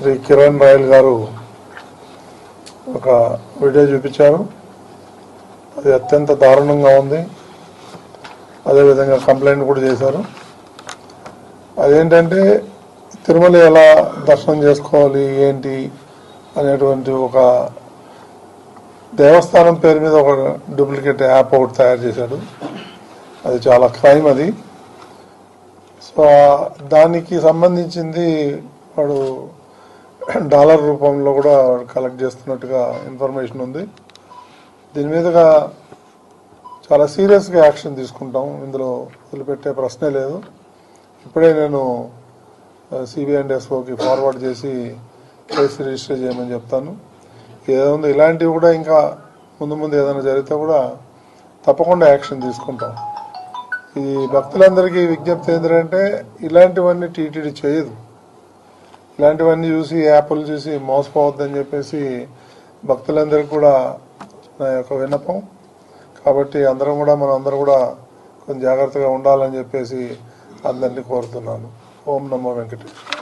Shri Kiran royal గారు ఒక video చూపించారు. అది అత్యంత దారుణంగా ఉంది. అదేవిధంగా కంప్లైంట్ కూడా చేశారు. అదేంటంటే తిరుమల ఎలా దర్శనం చేసుకోవాలి ఏంటి అనేటువంటి ఒక దేవస్థానం పేరు మీద ఒక డూప్లికేట్ యాప్ ఒకటి తయారు చేశాడు. అది చాలా క్రైమ్ అది. సో దానికి సంబంధించింది వాడు డాలర్ రూపంలో కూడా కలెక్ట్ చేస్తున్నట్టుగా ఇన్ఫర్మేషన్ ఉంది. దీని మీదుగా చాలా సీరియస్గా యాక్షన్ తీసుకుంటాం. ఇందులో వదిలిపెట్టే ప్రశ్నే లేదు. ఇప్పుడే నేను సిబిఐ అండ్ ఎస్ఓకి ఫార్వర్డ్ చేసి కేసు రిజిస్టర్ చేయమని చెప్తాను. ఏదైనా ఇలాంటివి కూడా ఇంకా ముందు ముందు ఏదైనా జరిగితే కూడా తప్పకుండా యాక్షన్ తీసుకుంటాం. ఈ భక్తులందరికీ విజ్ఞప్తి ఏంటంటే ఇలాంటివన్నీ టీటీడీ చేయదు. ఇలాంటివన్నీ చూసి యాప్లు చూసి మోసపోవద్దని చెప్పేసి భక్తులందరికీ కూడా నా యొక్క విన్నపం. కాబట్టి అందరం కూడా మనం అందరం కూడా కొంచెం జాగ్రత్తగా ఉండాలని చెప్పేసి అందరినీ కోరుతున్నాను. ఓం నమో వెంకటేశ్వర